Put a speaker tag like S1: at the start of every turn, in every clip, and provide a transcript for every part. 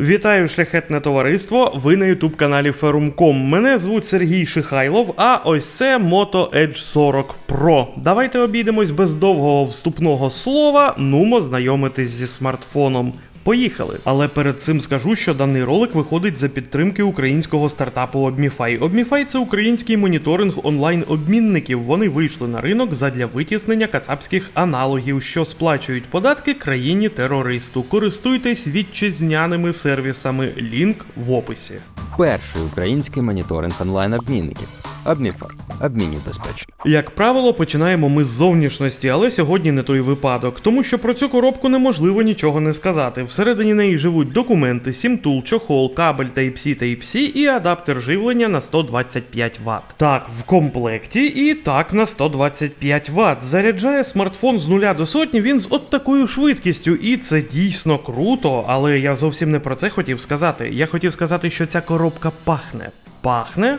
S1: Вітаю, шляхетне товариство! Ви на ютуб каналі Ферумком. Мене звуть Сергій Шихайлов, а ось це Moto Edge 40 Pro. Давайте обійдемось без довгого вступного слова. Нумо знайомитись зі смартфоном. Поїхали. Але перед цим скажу, що даний ролик виходить за підтримки українського стартапу Obmify. Obmify – це український моніторинг онлайн-обмінників. Вони вийшли на ринок задля витіснення кацапських аналогів, що сплачують податки країні терористу. Користуйтесь вітчизняними сервісами. Лінк в описі.
S2: Перший український моніторинг онлайн-обмінників. Обміфар. Обмінюй безпечно.
S1: Як правило, починаємо ми з зовнішності, але сьогодні не той випадок, тому що про цю коробку неможливо нічого не сказати. Всередині неї живуть документи, сімтул, чохол, кабель Type-C Type-C і адаптер живлення на 125 Вт. Так, в комплекті і так на 125 Вт. Заряджає смартфон з нуля до сотні він з от такою швидкістю, і це дійсно круто. Але я зовсім не про це хотів сказати. Я хотів сказати, що ця коробка пахне. Пахне.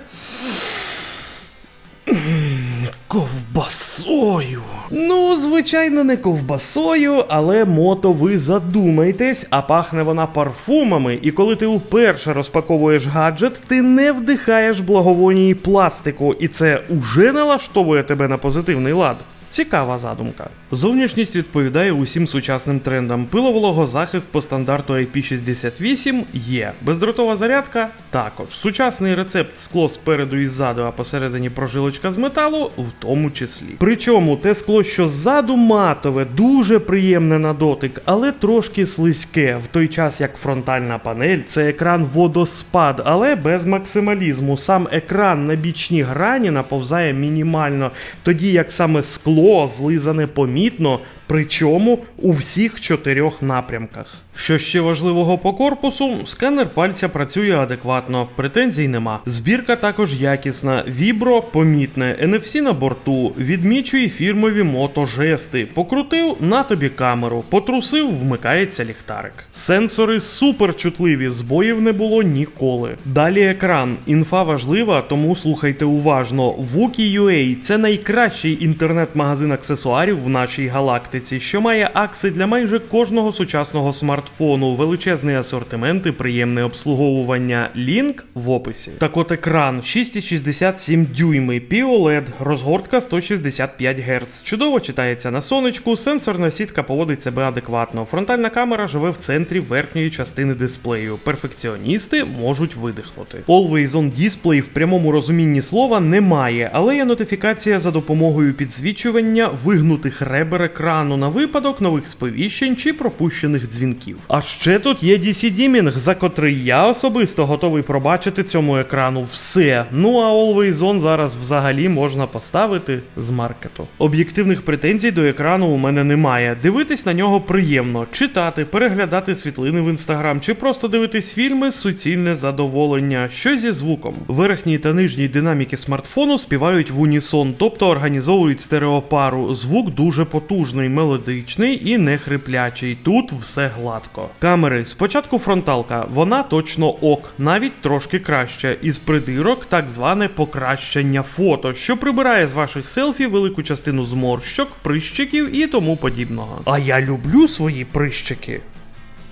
S1: Ковбасою. Ну, звичайно, не ковбасою, але мото ви задумайтесь, а пахне вона парфумами. І коли ти вперше розпаковуєш гаджет, ти не вдихаєш благовонії пластику, і це уже налаштовує тебе на позитивний лад. Цікава задумка. Зовнішність відповідає усім сучасним трендам. Пиловологозахист по стандарту IP68 є. Бездротова зарядка також. Сучасний рецепт скло спереду і ззаду, а посередині прожилочка з металу, в тому числі. Причому те скло, що ззаду матове, дуже приємне на дотик, але трошки слизьке. В той час як фронтальна панель це екран водоспад, але без максималізму. Сам екран на бічні грані наповзає мінімально, тоді як саме скло злизане помітно, причому у всіх чотирьох напрямках. Що ще важливого по корпусу, сканер пальця працює адекватно, претензій нема. Збірка також якісна, вібро помітне, NFC на борту, відмічує фірмові мотожести. Покрутив на тобі камеру, потрусив, вмикається ліхтарик. Сенсори супер чутливі, збоїв не було ніколи. Далі екран. Інфа важлива, тому слухайте уважно. Wookie.ua – це найкращий інтернет-магазин аксесуарів в нашій галактиці, що має акси для майже кожного сучасного смартфону, величезний асортимент і приємне обслуговування. Лінк в описі. Так от екран 6,67 дюйми, POLED, розгортка 165 Гц. Чудово читається на сонечку, сенсорна сітка поводить себе адекватно. Фронтальна камера живе в центрі верхньої частини дисплею. Перфекціоністи можуть видихнути. Always on Display в прямому розумінні слова немає, але є нотифікація за допомогою підсвічування вигнутих ребер екрану на випадок нових сповіщень чи пропущених дзвінків. А ще тут є DC Dimming, за котрий я особисто готовий пробачити цьому екрану все. Ну а Always On зараз взагалі можна поставити з маркету. Об'єктивних претензій до екрану у мене немає. Дивитись на нього приємно, читати, переглядати світлини в інстаграм чи просто дивитись фільми суцільне задоволення. Що зі звуком? Верхній та нижній динаміки смартфону співають в унісон, тобто організовують стереопару. Звук дуже потужний, мелодичний і не хриплячий. Тут все гладко. Камери спочатку фронталка, вона точно ок, навіть трошки краще. Із придирок так зване покращення фото, що прибирає з ваших селфі велику частину зморщок, прищиків і тому подібного. А я люблю свої прищики.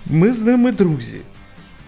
S1: Ми з ними друзі.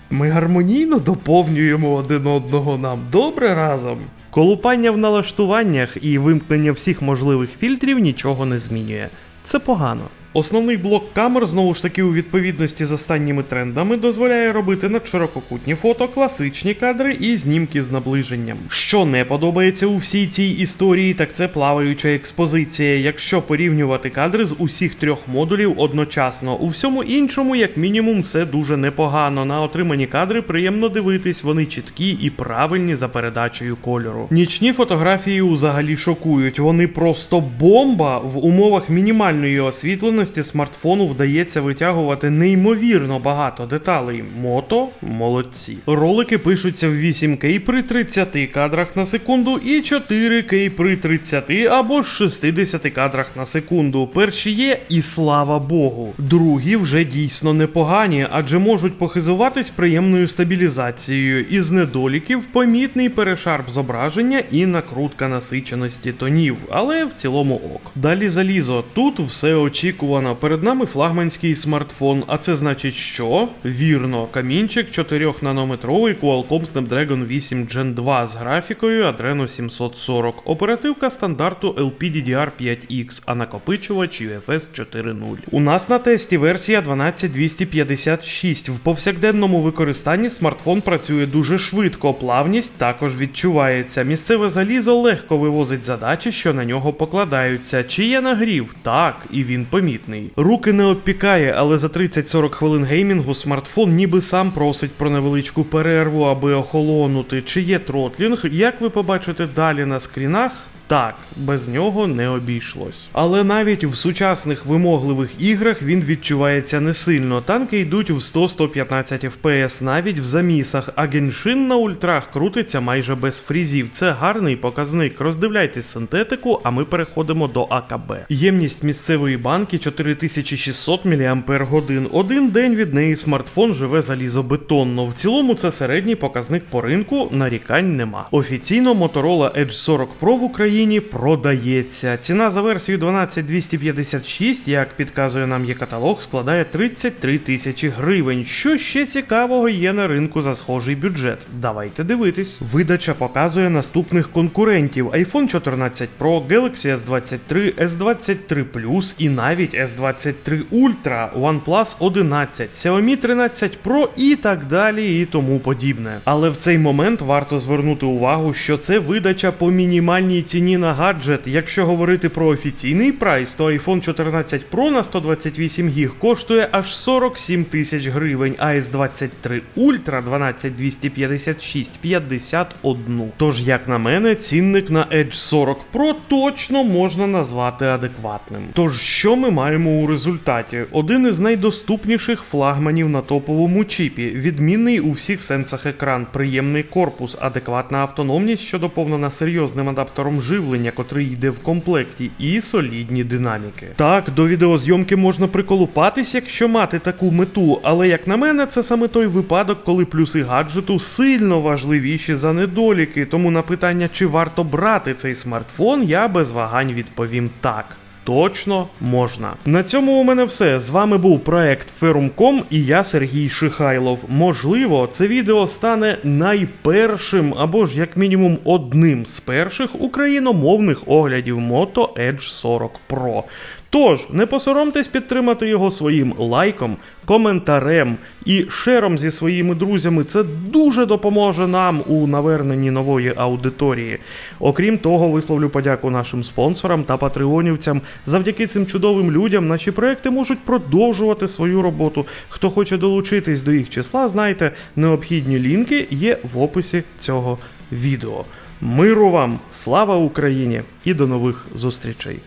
S1: Ми гармонійно доповнюємо один одного нам добре разом. Колупання в налаштуваннях і вимкнення всіх можливих фільтрів нічого не змінює. Це погано. Основний блок камер, знову ж таки, у відповідності з останніми трендами, дозволяє робити надширококутні фото, класичні кадри і знімки з наближенням. Що не подобається у всій цій історії, так це плаваюча експозиція. Якщо порівнювати кадри з усіх трьох модулів одночасно, у всьому іншому, як мінімум, все дуже непогано. На отримані кадри приємно дивитись, вони чіткі і правильні за передачею кольору. Нічні фотографії взагалі шокують. Вони просто бомба в умовах мінімальної освітленості смартфону вдається витягувати неймовірно багато деталей. Мото молодці. Ролики пишуться в 8К при 30 кадрах на секунду і 4К при 30 або 60 кадрах на секунду. Перші є, і слава Богу. Другі вже дійсно непогані, адже можуть похизуватись приємною стабілізацією. Із недоліків помітний перешарп зображення і накрутка насиченості тонів, але в цілому ок. Далі залізо. Тут все очікувано неочікувано. Перед нами флагманський смартфон. А це значить, що? Вірно, камінчик 4-нанометровий Qualcomm Snapdragon 8 Gen 2 з графікою Adreno 740, оперативка стандарту LPDDR5X, а накопичувач UFS 4.0. У нас на тесті версія 12256. В повсякденному використанні смартфон працює дуже швидко, плавність також відчувається. Місцеве залізо легко вивозить задачі, що на нього покладаються. Чи є нагрів? Так, і він помітний. Руки не обпікає, але за 30-40 хвилин геймінгу смартфон ніби сам просить про невеличку перерву, аби охолонути. Чи є тротлінг? Як ви побачите далі на скрінах? Так, без нього не обійшлось. Але навіть в сучасних вимогливих іграх він відчувається не сильно. Танки йдуть в 100-115 FPS навіть в замісах, а Genshin на ультрах крутиться майже без фрізів. Це гарний показник. Роздивляйтесь синтетику, а ми переходимо до АКБ. Ємність місцевої банки 4600 мАч. Один день від неї смартфон живе залізобетонно. В цілому це середній показник по ринку, нарікань нема. Офіційно Motorola Edge 40 Pro в Україні продається. Ціна за версією 12256, як підказує нам є каталог, складає 33 тисячі гривень. Що ще цікавого є на ринку за схожий бюджет? Давайте дивитись. Видача показує наступних конкурентів: iPhone 14 Pro, Galaxy S23, S23 Plus і навіть S23 Ultra, OnePlus 11, Xiaomi 13 Pro і так далі, і тому подібне. Але в цей момент варто звернути увагу, що це видача по мінімальній ціні на гаджет. Якщо говорити про офіційний прайс, то iPhone 14 Pro на 128 гіг коштує аж 47 тисяч гривень, а S23 Ultra 12256 51. Тож, як на мене, цінник на Edge 40 Pro точно можна назвати адекватним. Тож, що ми маємо у результаті? Один із найдоступніших флагманів на топовому чіпі, відмінний у всіх сенсах екран, приємний корпус, адекватна автономність, що доповнена серйозним адаптером живлення, котрий йде в комплекті, і солідні динаміки. Так, до відеозйомки можна приколупатись, якщо мати таку мету, але як на мене, це саме той випадок, коли плюси гаджету сильно важливіші за недоліки. Тому на питання, чи варто брати цей смартфон, я без вагань відповім так. Точно можна. На цьому у мене все. З вами був проект Ferumcom і я Сергій Шихайлов. Можливо, це відео стане найпершим або ж як мінімум одним з перших україномовних оглядів Moto Edge 40 Pro. Тож, не посоромтесь підтримати його своїм лайком, коментарем і шером зі своїми друзями. Це дуже допоможе нам у наверненні нової аудиторії. Окрім того, висловлю подяку нашим спонсорам та патреонівцям. Завдяки цим чудовим людям наші проекти можуть продовжувати свою роботу. Хто хоче долучитись до їх числа, знайте, необхідні лінки є в описі цього відео. Миру вам, слава Україні і до нових зустрічей!